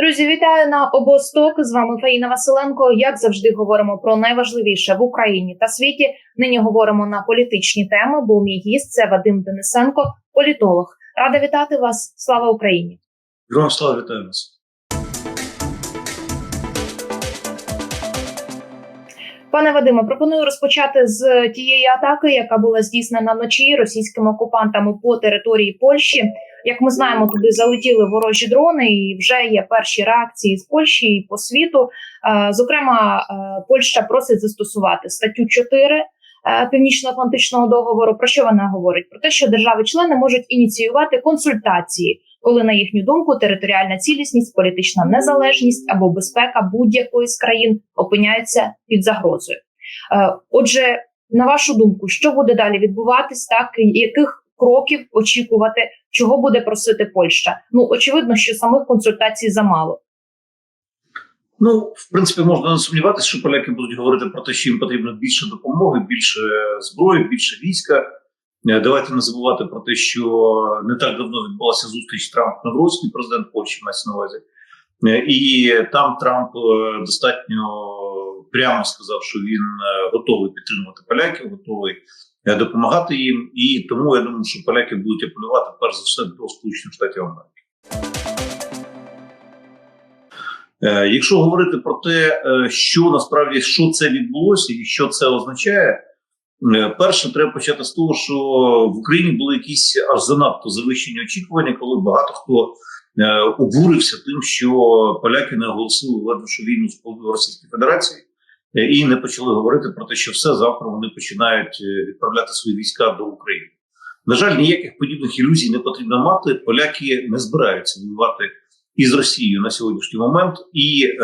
Друзі, вітаю на обосток. З вами Фаїна Василенко. Як завжди, говоримо про найважливіше в Україні та світі. Нині говоримо на політичні теми. Бо мій гість це Вадим Денисенко, політолог. Рада вітати вас. Слава Україні! Героям слава вітаю вас. Пане Вадиме, пропоную розпочати з тієї атаки, яка була здійснена вночі російськими окупантами по території Польщі. Як ми знаємо, туди залетіли ворожі дрони, і вже є перші реакції з Польщі і по світу. Е, Зокрема, е, Польща просить застосувати статтю 4 е, Північно-Атлантичного договору. Про що вона говорить? Про те, що держави-члени можуть ініціювати консультації, коли на їхню думку територіальна цілісність, політична незалежність або безпека будь-якої з країн опиняються під загрозою. Е, Отже, на вашу думку, що буде далі відбуватись, так яких кроків очікувати, чого буде просити Польща? Ну очевидно, що самих консультацій замало. Ну, в принципі, можна не сумніватися, що поляки будуть говорити про те, що їм потрібно більше допомоги, більше зброї, більше війська. Е, Давайте не забувати про те, що не так давно відбулася зустріч Трамп Навроцький, президент Польщі мається на увазі. Е, І там Трамп е, достатньо прямо сказав, що він готовий підтримувати поляків, готовий допомагати їм. І тому я думаю, що поляки будуть апелювати перш за все до Сполучених Штатів Америки. Якщо говорити про те, що насправді що це відбулося і що це означає, перше, треба почати з того, що в Україні були якісь аж занадто завищені очікування, коли багато хто е, обурився тим, що поляки не оголосили ледве війну з Російської Федерації е, і не почали говорити про те, що все завтра вони починають е, відправляти свої війська до України. На жаль, ніяких подібних ілюзій не потрібно мати. Поляки не збираються воювати із Росією на сьогоднішній момент, і е,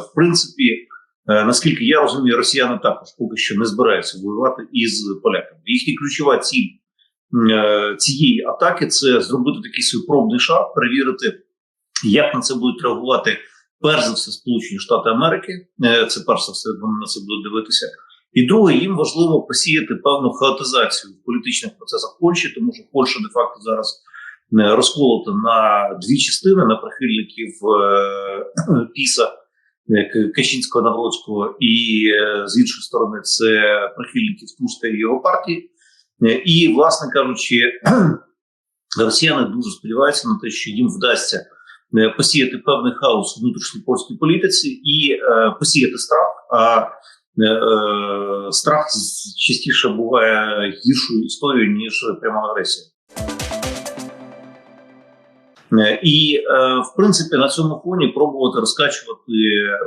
в принципі, е, наскільки я розумію, росіяни також поки що не збираються воювати із поляками. Їхня ключова ціль е, цієї атаки це зробити такий свій пробний шаг, перевірити, як на це будуть реагувати перш за все Сполучені Штати Америки. Е, це перш за все вони на це будуть дивитися. І друге, їм важливо посіяти певну хаотизацію в політичних процесах Польщі, тому що Польща де факто зараз е, розколота на дві частини на прихильників е, Піса е, Качинського Навроцького, і е, з іншої сторони, це прихильників Туска і його партії. Е, І, власне кажучи, росіяни дуже сподіваються на те, що їм вдасться е, посіяти певний хаос у внутрішній польській політиці і е, посіяти страх. А е, е, страх частіше буває гіршою історією ніж пряма агресія. Е, І е, в принципі на цьому фоні пробувати розкачувати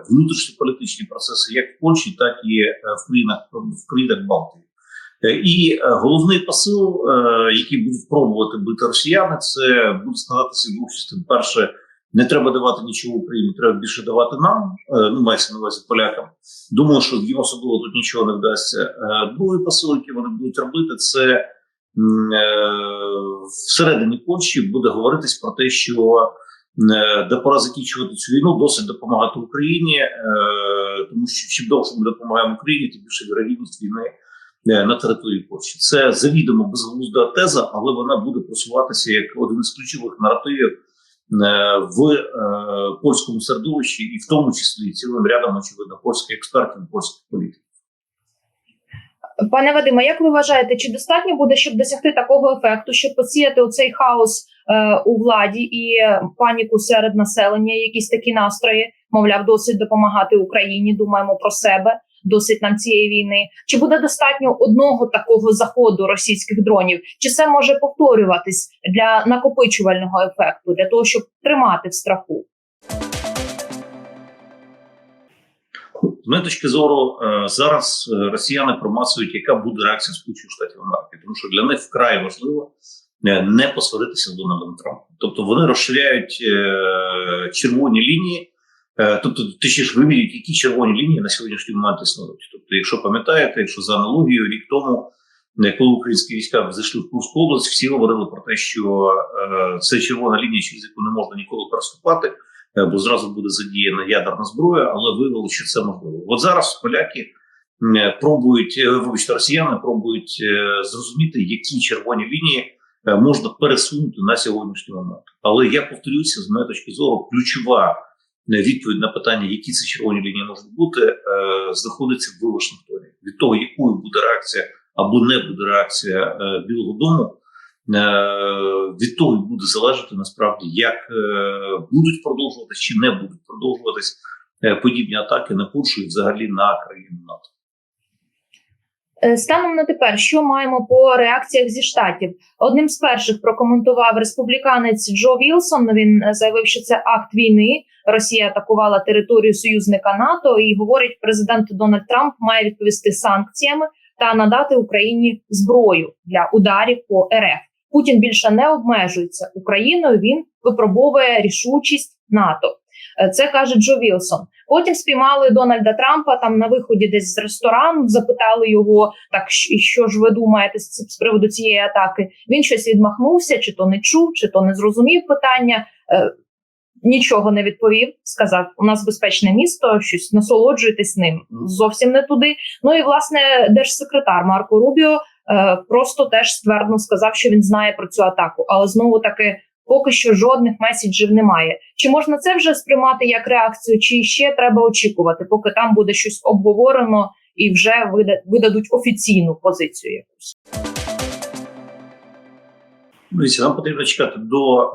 внутрішньополітичні процеси як в Польщі, так і е, в країнах в країнах Балтії. І головний посил, який будуть пробувати бити росіяни, це буде складатися двох частин. Перше, не треба давати нічого Україні, треба більше давати нам. Ну, мається на увазі полякам. Думаю, що їм особливо тут нічого не вдасться. Другий посил, який вони будуть робити, це всередині Польщі буде говоритись про те, що е, де пора закінчувати цю війну, досить допомагати Україні, е, тому що чим довше ми допомагаємо Україні, тим більше вірогідність війни е, на території Польщі. Це завідомо безглузда теза, але вона буде просуватися як один із ключових наративів е, в е, польському середовищі, і в тому числі цілим рядом очевидно польських експертів, польських політиків. Пане Вадиме, як ви вважаєте, чи достатньо буде, щоб досягти такого ефекту, щоб посіяти оцей хаос е, у владі і паніку серед населення, якісь такі настрої, мовляв, досить допомагати Україні, думаємо про себе, досить нам цієї війни. Чи буде достатньо одного такого заходу російських дронів? Чи це може повторюватись для накопичувального ефекту, для того, щоб тримати в страху? З моєї точки зору, е, зараз е, росіяни промацують, яка буде реакція Сполучених Штатів Америки, тому що для них вкрай важливо е, не посваритися з Дональдом Трампом. Тобто вони розширяють червоні лінії, тобто точніше вимірюють, які червоні лінії на сьогоднішній момент існують. Тобто, якщо пам'ятаєте, якщо за аналогією рік тому, коли українські війська зайшли в Курську область, всі говорили про те, що це червона лінія, через яку не можна ніколи переступати бо зразу буде задіяна ядерна зброя, але виявилося, що це можливо. От зараз поляки м, пробують, е, вибачте, росіяни пробують е, зрозуміти, які червоні лінії е, можна пересунути на сьогоднішній момент. Але я повторюся, з моєї точки зору, ключова відповідь на питання, які це червоні лінії можуть бути, е, знаходиться в Вашингтоні. Від того, якою буде реакція або не буде реакція е, Білого Дому, е, від того буде залежати насправді, як е, будуть продовжуватись чи не будуть продовжуватись е, подібні атаки на Польщу і взагалі на країну НАТО. Е, Станом на тепер, що маємо по реакціях зі штатів? Одним з перших прокоментував республіканець Джо Вілсон. Він е, заявив, що це акт війни. Росія атакувала територію союзника НАТО, і говорить, президент Дональд Трамп має відповісти санкціями та надати Україні зброю для ударів по РФ. Путін більше не обмежується Україною. Він випробовує рішучість НАТО. Е, Це каже Джо Вілсон. Потім спіймали Дональда Трампа там на виході десь з ресторану, запитали його, так що ж ви думаєте з приводу цієї атаки. Він щось відмахнувся, чи то не чув, чи то не зрозумів питання. Е, Нічого не відповів. Сказав: у нас безпечне місто, щось насолоджуйтесь ним. Зовсім не туди. Ну і власне держсекретар Марко Рубіо просто теж ствердно сказав, що він знає про цю атаку, але знову таки. Поки що жодних меседжів немає. Чи можна це вже сприймати як реакцію, чи ще треба очікувати, поки там буде щось обговорено і вже вида- видадуть офіційну позицію якусь? Нам потрібно чекати до е,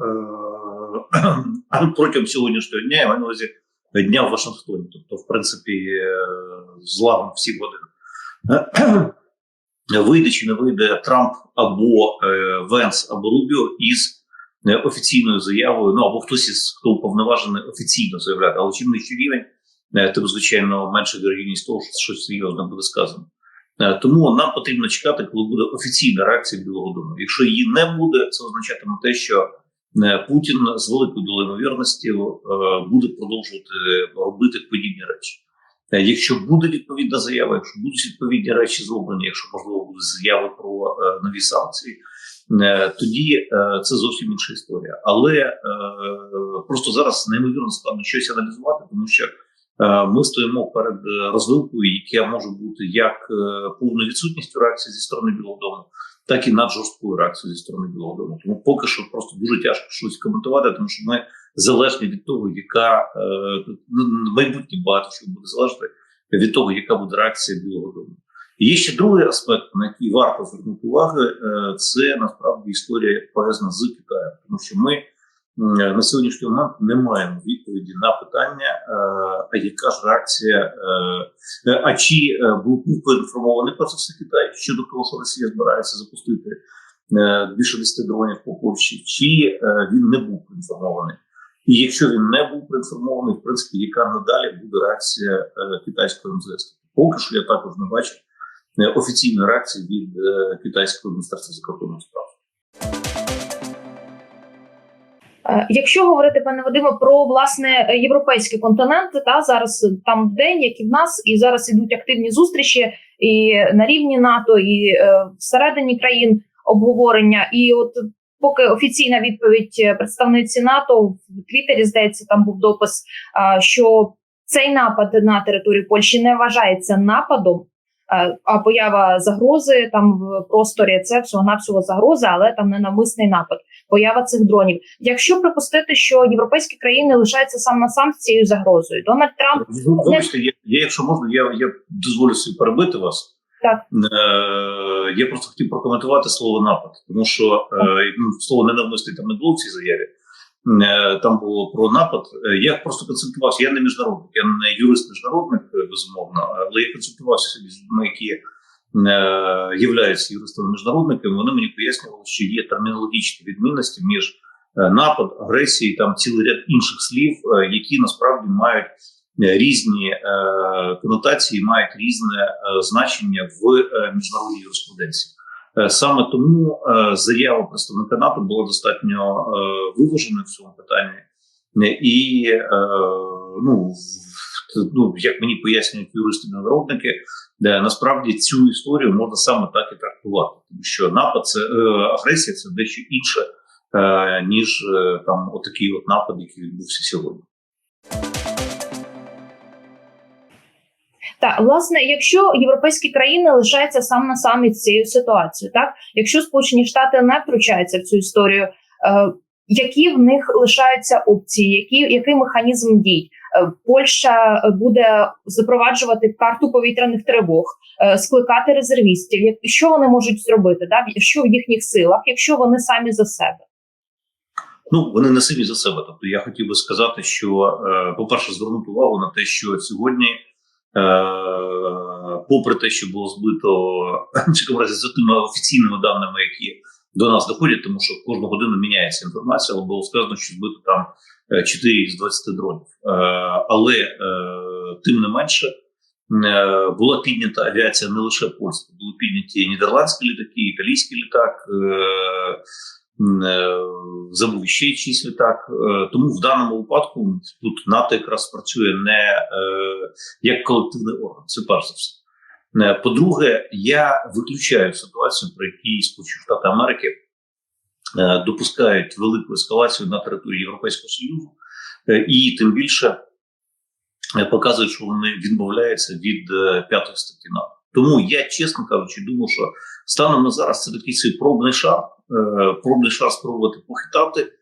протягом сьогоднішнього дня, я маю на увазі дня в Вашингтоні. Тобто, в принципі, е, злагом всі години. Вийде чи не вийде Трамп або е, Венс, або Рубіо із е, офіційною заявою, ну або хтось із хто уповноважений офіційно заявляти, але чим нижчий рівень, е, тим звичайно менша вірогідність того, що щось серйозне буде сказано. Тому нам потрібно чекати, коли буде офіційна реакція Білого Дому. Якщо її не буде, це означатиме те, що Путін з великою долею ймовірності е, буде продовжувати робити подібні речі. Е, Якщо буде відповідна заява, якщо будуть відповідні речі зроблені, якщо можливо буде заяви про е, нові санкції, е, тоді це зовсім інша історія. Але просто зараз неймовірно складно щось аналізувати, тому що Ми стоїмо перед розвилкою, яка може бути як повною відсутністю реакції зі сторони Білого Дому, так і наджорсткою реакцією зі сторони Білого Дому. Тому поки що просто дуже тяжко щось коментувати, тому що ми залежні від того, яка е, ну, майбутнє багато що буде залежати від того, яка буде реакція Білого Дому. Є ще другий аспект, на який варто звернути увагу, е, це насправді історія пов'язана з Китаєм, тому що ми на сьогоднішній момент не маємо відповіді на питання, е, а яка ж реакція, а чи був поінформований про це все Китай щодо того, що Росія збирається запустити більше 10 дронів по Польщі, чи він не був поінформований. І якщо він не був проінформований, в принципі, яка надалі буде реакція е, китайського МЗС? Поки що я також не бачу е, офіційної реакції від е, китайського міністерства закордонних справ. Якщо говорити, пане Вадиме, про власне європейський континент, та зараз там день, як і в нас, і зараз ідуть активні зустрічі і на рівні НАТО, і е, всередині країн обговорення. І от поки офіційна відповідь е, представниці НАТО в Твіттері, здається, там був допис, що цей напад на територію Польщі не вважається нападом. А поява загрози там в просторі це всього навсього загроза, але там не навмисний напад поява цих дронів. Якщо припустити, що європейські країни лишаються сам на сам з цією загрозою, Дональд Трамп Вибачте, я, я, якщо можна, я, я дозволю собі перебити вас. Так. Е, я просто хотів прокоментувати слово напад, тому що е, ну, слово ненавмисний там не було в цій заяві. Е, там було про напад. Е, Я просто консультувався. Я не міжнародник, я не юрист-міжнародник, безумовно, але я консультувався з людьми, які е, являються юристами-міжнародниками. Вони мені пояснювали, що є термінологічні відмінності між напад, агресією, там цілий ряд інших слів, які насправді мають різні е, конотації, мають різне е, значення в е, міжнародній юриспруденції. Е, Саме тому е, заява представника НАТО була достатньо е, виваженою в цьому питанні, Е, і е, ну, ну як мені пояснюють юристи міжнародники, де насправді цю історію можна саме так і трактувати, тому що напад це е, агресія, це дещо інше е, ніж е, там отакий от напад, який відбувся сьогодні. Та власне, якщо європейські країни лишаються сам на сам із цією ситуацією, так якщо Сполучені Штати не втручаються в цю історію, е, які в них лишаються опції, які який механізм дій? е, Польща буде запроваджувати карту повітряних тривог, е, скликати резервістів. Що вони можуть зробити? Да? Що в їхніх силах, якщо вони самі за себе? Ну вони не самі за себе. Тобто я хотів би сказати, що е, по-перше, звернути увагу на те, що сьогодні, е, попри те, що було збито в разі за тими офіційними даними, які до нас доходять, тому що кожну годину міняється інформація, але було сказано, що збито там е, 4 з 20 дронів. Е, але е, тим не менше. е, Була піднята авіація не лише польська, були підняті нідерландські літаки, італійський літак, е, е, забув ще чийсь літак. Е, Тому в даному випадку тут НАТО якраз працює не е, як колективний орган. Це перш за все. Е, По-друге, я виключаю ситуацію, при якій Сполучені Штати Америки е, допускають велику ескалацію на території Європейського Союзу, е, і тим більше е, показують, що вони відмовляються від е, п'ятої статті НАТО. Тому я, чесно кажучи, думаю, що станом на зараз це такий свій пробний шар, е, пробний шар спробувати похитати,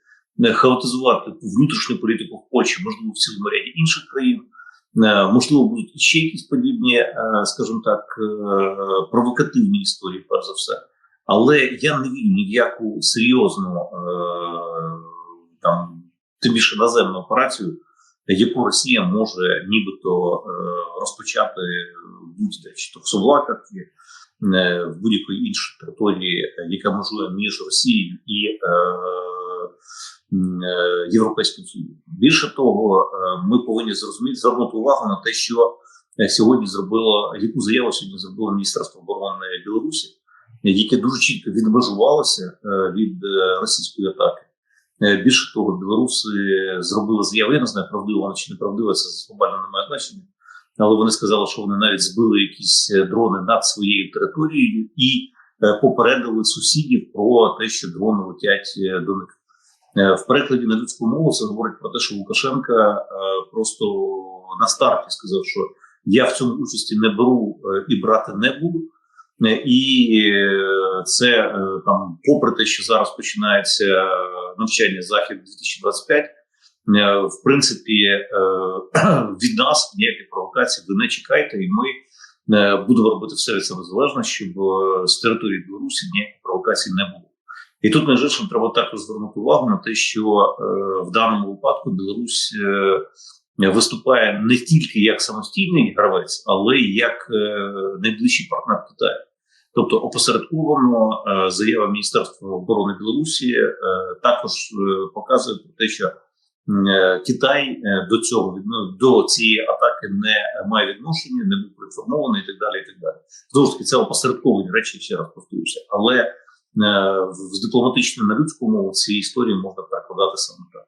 е, хаотизувати внутрішню політику в Польщі, можливо, в цілому ряді інших країн. Е, Можливо, будуть ще якісь подібні, скажімо так, провокативні історії, перш за все. Але я не вірю ні в яку серйозну там, тим більше наземну операцію, яку Росія може нібито е, розпочати будь-де, чи то в Совлаках, чи е, в будь-якої іншій території, яка межує між Росією і е, Європейським Союзом. Більше того, ми повинні зрозуміти звернути увагу на те, що сьогодні зробило, яку заяву сьогодні зробило Міністерство оборони Білорусі, яке дуже чітко відмежувалося від російської атаки. Е, Більше того, білоруси зробили заяву. Я не знаю, правдиво вона чи неправдиво, це глобально не має значення. Але вони сказали, що вони навіть збили якісь е, дрони над своєю територією і е, попередили сусідів про те, що дрони летять до них. В перекладі на людську мову це говорить про те, що Лукашенка просто на старті сказав, що я в цьому участі не беру і брати не буду. Е, І е, це е, там, попри те, що зараз починається навчання захід 2025, е, в принципі, від нас ніяких провокацій ви не чекайте, і ми будемо робити все від себе залежно, щоб з території Білорусі ніяких провокацій не було. І тут, між треба також звернути увагу на те, що в даному випадку Білорусь виступає не тільки як самостійний гравець, але й як е, найближчий партнер Китаю. Тобто опосередковано е, заява Міністерства оборони Білорусі е, також показує про те, що Китай до цього до цієї атаки не має відношення, не був проінформований і так далі. І так далі. Знову ж таки, це опосередковані речі, ще раз повторюся. Але в- з дипломатичної на людську мову ці історії можна перекладати саме так.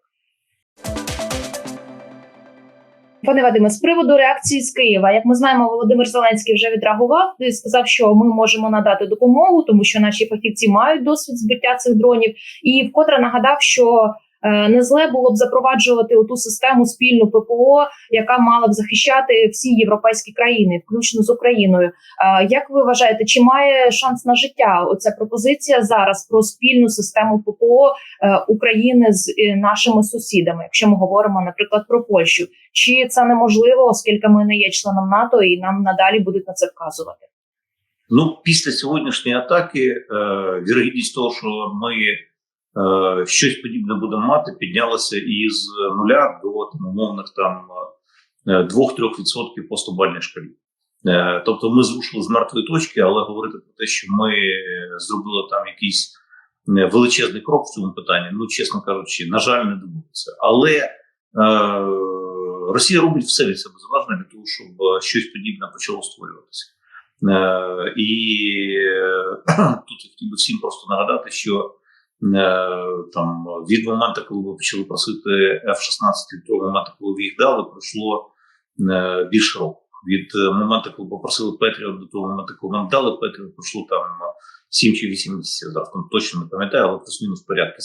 Пане Вадиме, з приводу реакції з Києва, як ми знаємо, Володимир Зеленський вже відреагував і сказав, що ми можемо надати допомогу, тому що наші фахівці мають досвід збиття цих дронів, і вкотре нагадав, що не зле було б запроваджувати ту систему спільну ППО, яка мала б захищати всі європейські країни, включно з Україною. Е, як ви вважаєте, чи має шанс на життя оця пропозиція зараз про спільну систему ППО е, України з е, нашими сусідами, якщо ми говоримо, наприклад, про Польщу? Чи це неможливо, оскільки ми не є членом НАТО, і нам надалі будуть на це вказувати? Ну, після сьогоднішньої атаки, е, вірогідність того, що ми е, щось подібне будемо мати, піднялася із нуля до там, умовних там е, 2-3% по стобальній шкалі. Е, тобто ми зрушили з мертвої точки, але говорити про те, що ми зробили там якийсь е, величезний крок в цьому питанні, ну чесно кажучи, на жаль, не доводиться. Але е, Росія робить все від себе залежне для того, щоб е, щось подібне почало створюватися. Е, і е, тут я хотів би всім просто нагадати, що е, там від моменту, коли ми почали просити F-16, від того моменту, коли ви їх дали, пройшло е, більше року. Від е, моменту, коли попросили Петріот, до того моменту, коли нам дали Петріот, пройшло там 7 чи 8 місяців. Там точно не пам'ятаю, але плюс-мінус порядки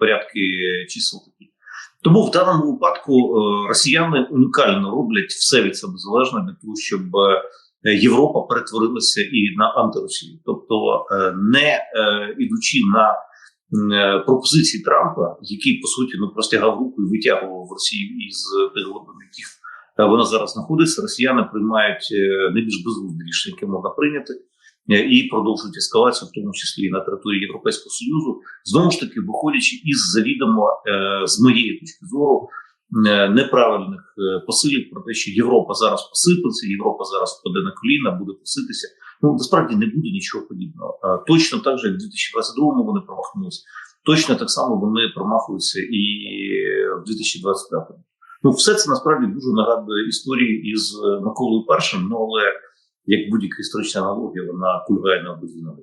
порядки чисел такі. Тому в даному випадку е, росіяни унікально роблять все від себе залежне для того, щоб е, Європа перетворилася і на антиросію, тобто е, не е, ідучи на е, пропозиції Трампа, який по суті ну простягав руку і витягував Росію із тих глибин, яких е, вона зараз знаходиться. Росіяни приймають е, найбільш безглузде рішення, яке можна прийняти, і продовжують ескалацію, в тому числі і на території Європейського союзу, знову ж таки виходячи із завідомо з моєї точки зору. Неправильних посилів про те, що Європа зараз посипеться, Європа зараз впаде на коліна, буде поситися. Ну насправді не буде нічого подібного. Точно так же, як в 2022 вони промахнулися, точно так само вони промахуються і в 2025. Ну, все це насправді дуже нагадує історії із е, Миколою Першим, ну але як будь-яка історична аналогія, вона кульгає на обидві ноги.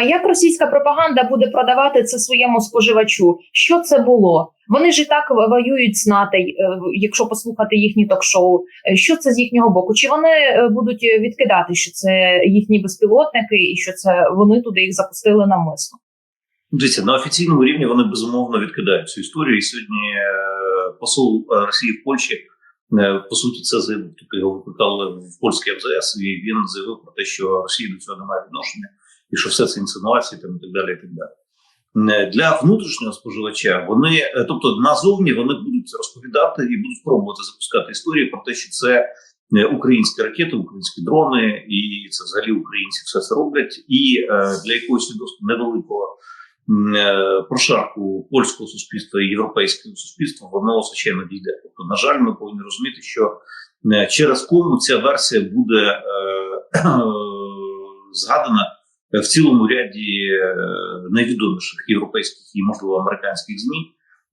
Як російська пропаганда буде продавати це своєму споживачу? Що це було? Вони ж і так воюють з НАТО, е, якщо послухати їхні ток-шоу. Е, Що це з їхнього боку? Чи вони е, будуть відкидати, що це їхні безпілотники, і що це вони туди їх запустили навмисно? Дивіться, на офіційному рівні вони безумовно відкидають цю історію. І сьогодні посол Росії в Польщі по суті це заявив. Тобто його викликали в польський МЗС, і він заявив про те, що Росія до цього не має відношення, і що все це інсинуації там і так далі. І так далі. Е, Для внутрішнього споживача вони, е, тобто назовні, вони будуть розповідати і будуть пробувати запускати історії про те, що це е, українські ракети, українські дрони, і це взагалі українці все це роблять. І для якогось невеликого прошарку польського суспільства і європейського суспільства воно звичайно дійде. Тобто, на жаль, ми повинні розуміти, що через кому ця версія буде згадана в цілому ряді е, найвідоміших європейських і можливо американських змі.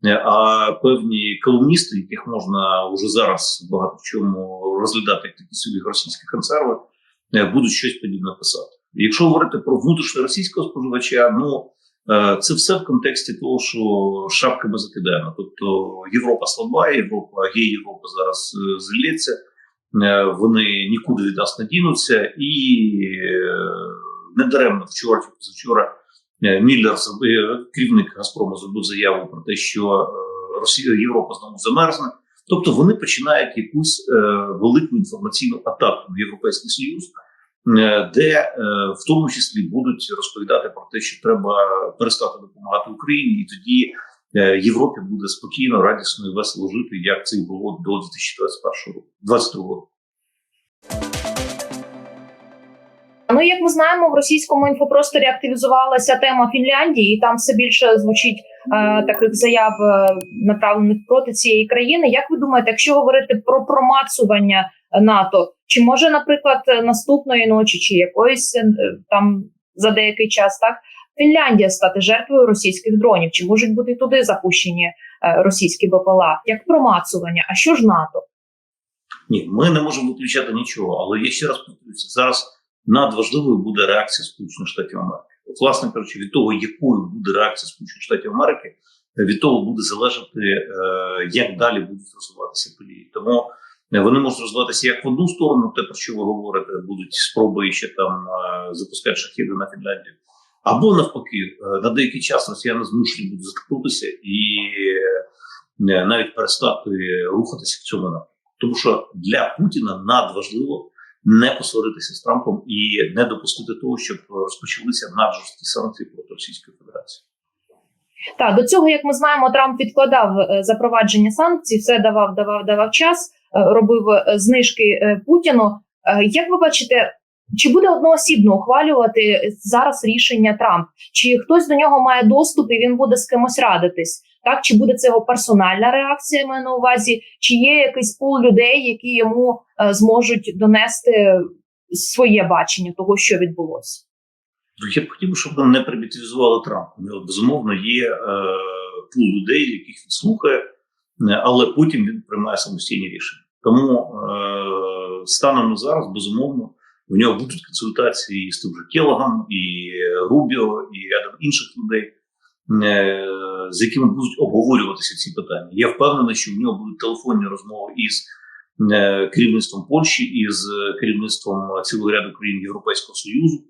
Е, А певні колумністи, яких можна вже зараз багато в чому розглядати як такі собі російські консерви, будуть щось подібне писати. Якщо говорити про внутрішньоросійського споживача, ну це все в контексті того, що шапками закидаємо. Тобто Європа слаба, Європа є, Європа зараз злється, вони нікуди від нас не дінуться, і недаремно вчора чи позавчора е, Міллер зробив керівник Газпрому зробив заяву про те, що е, Росія Європа знову замерзне. Тобто вони починають якусь е, велику інформаційну атаку на європейський союз, е, де е, в тому числі будуть розповідати про те, що треба перестати допомагати Україні, і тоді е, Європі буде спокійно, радісно і весело жити, як це і було до 2021 року, Ну, як ми знаємо, в російському інфопросторі активізувалася тема Фінляндії, і там все більше звучить е, таких заяв, е, направлених проти цієї країни. Як ви думаєте, якщо говорити про промацування НАТО, чи може, наприклад, наступної ночі, чи якоїсь е, там за деякий час, так Фінляндія стати жертвою російських дронів? Чи можуть бути туди запущені е, російські БПЛА? Як промацування? А що ж НАТО? Ні, ми не можемо виключати нічого, але я ще раз повторюся, зараз надважливою буде реакція Сполучених Штатів Америки. От, власне кажучи, від того, якою буде реакція Сполучених Штатів Америки, від того буде залежати, е, як далі будуть розвиватися події. Тому е, вони можуть розвиватися як в одну сторону, те про що ви говорите, будуть спроби ще там е, запускати шахіди на Фінляндію, або навпаки, е, на деякий час росіяни змушені будуть заткнутися і е, навіть перестати рухатися в цьому напрямку. Тому що для Путіна надважливо не посваритися з Трампом і не допустити того, щоб розпочалися наджорсткі санкції проти Російської Федерації. Так, до цього, як ми знаємо, Трамп відкладав е, запровадження санкцій, все давав, давав, давав час, е, робив е, знижки Путіну. Як ви бачите, чи буде одноосібно ухвалювати зараз рішення Трамп? Чи хтось до нього має доступ і він буде з кимось радитись? Так, чи буде це його персональна реакція? Маю на увазі, чи є якийсь пул людей, які йому е, зможуть донести своє бачення того, що відбулося? Я б хотів, щоб вони не примітивізували Трампа. У безумовно є е, пул людей, яких він слухає, е, але потім він приймає самостійні рішення. Тому е, станом на зараз, безумовно, в нього будуть консультації з тим же Келогом, і Рубіо, і рядом інших людей, е, з якими будуть обговорюватися ці питання. Я впевнений, що в нього будуть телефонні розмови із е, керівництвом Польщі, із керівництвом цілого ряду країн Європейського Союзу.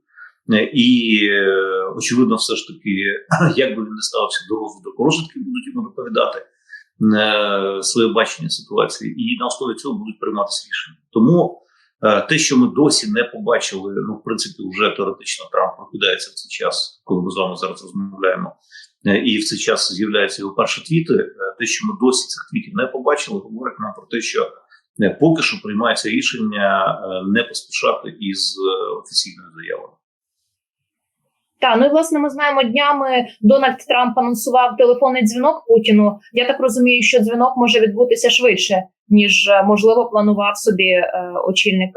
Е, І е, очевидно, все ж таки, як би він не ставився до розвитку розвитки, будуть йому доповідати е, своє бачення ситуації, і на основі цього будуть прийматися рішення. Тому е, те, що ми досі не побачили, ну в принципі, вже теоретично Трамп прокидається в цей час, коли ми з вами зараз розмовляємо. Е, і в цей час з'являються його перші твіти. е, Те, що ми досі цих твітів не побачили, говорить нам про те, що е, поки що приймається рішення не поспішати із офіційною заявою. Та ну і власне ми знаємо днями. Дональд Трамп анонсував телефонний дзвінок Путіну. Я так розумію, що дзвінок може відбутися швидше ніж можливо планував собі е, очільник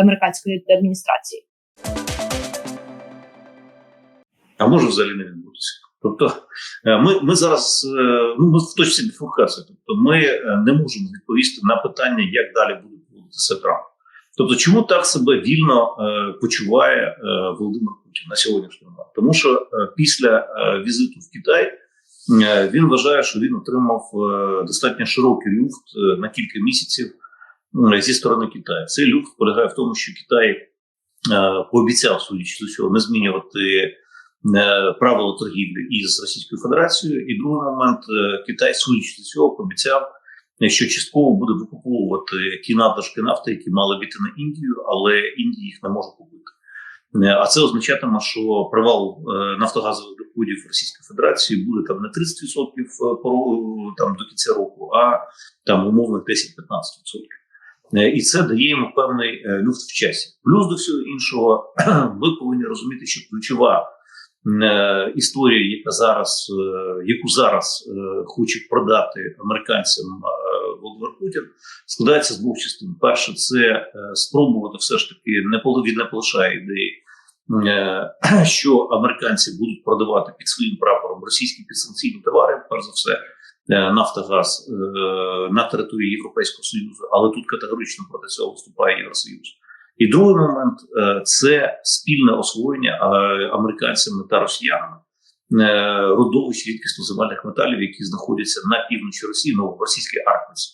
американської адміністрації. а може взагалі не відбутися. Тобто, е, ми, ми зараз е, ну, ми в точці біфуркації. Тобто, ми е, не можемо відповісти на питання, як далі буде поводитися Трамп. Тобто, чому так себе вільно почуває Володимир Путін на сьогоднішній момент? Тому що після візиту в Китай він вважає, що він отримав достатньо широкий люфт на кілька місяців зі сторони Китаю. Цей люфт полягає в тому, що Китай пообіцяв судячи з усього не змінювати правила торгівлі із Російською Федерацією, і другий момент е, Китай, судячи з цього, пообіцяв, е, що частково буде викуповувати ті надлишки нафти, які мали піти на Індію, але Індія їх не може купити. Е, А це означатиме, що провал е, нафтогазових доходів Російської Федерації буде там не 30% по там до кінця року, а там умовно 10-15%. Е, І це дає йому певний е, люфт в часі. Плюс до всього іншого, ми повинні розуміти, що ключова е, історія, яка зараз, е, яку зараз е, хоче продати американцям Володимир Путін, складається з двох частин. Перше, це спробувати все ж таки він не полишає ідеї, що американці будуть продавати під своїм прапором російські підсанкційні товари, перш за все. Нафтогаз на території Європейського Союзу, але тут категорично проти цього виступає Євросоюз. І другий момент е, це спільне освоєння е, американцями та росіянами е, родовищ рідкісно-земельних металів, які знаходяться на півночі Росії, ну в російській Арктиці.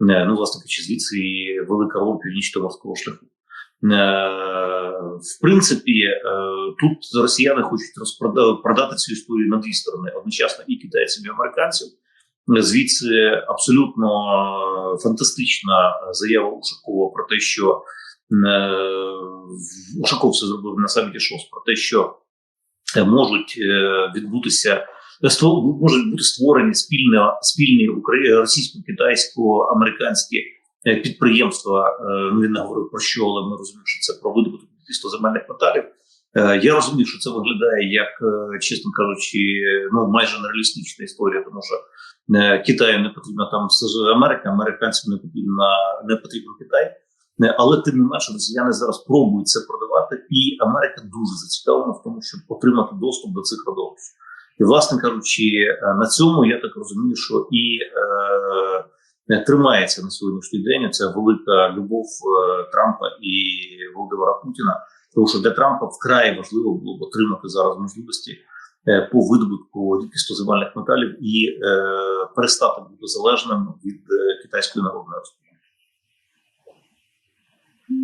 Ну, власне кажучи, звідси і велика роль північно-морського шляху. В принципі, тут росіяни хочуть розпрода- продати цю історію на дві сторони: одночасно і китайцям, і американцям. Звідси абсолютно фантастична заява Ушакова про те, що Ушаков це зробив на саміті ШОС, про те, що е, можуть е, відбутися можуть бути створені спільні спільні російсько-китайсько-американські е, підприємства. Е, Ну він не говорив про що, але ми розуміємо, що це про видобуток земельних металів. Е, Я розумію, що це виглядає як, е, чесно кажучи, ну майже нереалістична історія, тому що е, Китаю не потрібна там Америка, американцям не потрібна не потрібен Китай. Е, Але тим не менше, росіяни зараз пробують це продавати, і Америка дуже зацікавлена в тому, щоб отримати доступ до цих родовищ. І, власне кажучи, е, на цьому я так розумію, що і е, тримається на сьогоднішній день ця велика любов е, Трампа і Володимира Путіна. Тому що для Трампа вкрай важливо було б отримати зараз можливості е, по видобутку рідкісно-земельних металів і е, перестати бути залежним від е, китайської народної республіки.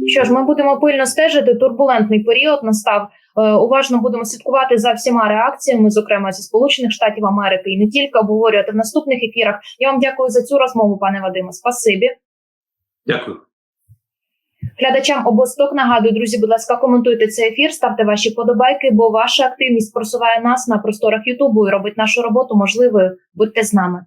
Що ж, ми будемо пильно стежити. Турбулентний період настав. Е, Уважно будемо слідкувати за всіма реакціями, зокрема зі Сполучених Штатів Америки, і не тільки обговорювати в наступних ефірах. Я вам дякую за цю розмову, пане Вадиме. Спасибі. Дякую. Глядачам обосток нагадую, друзі, будь ласка, коментуйте цей ефір, ставте ваші подобайки, бо ваша активність просуває нас на просторах Ютубу і робить нашу роботу можливою. Будьте з нами.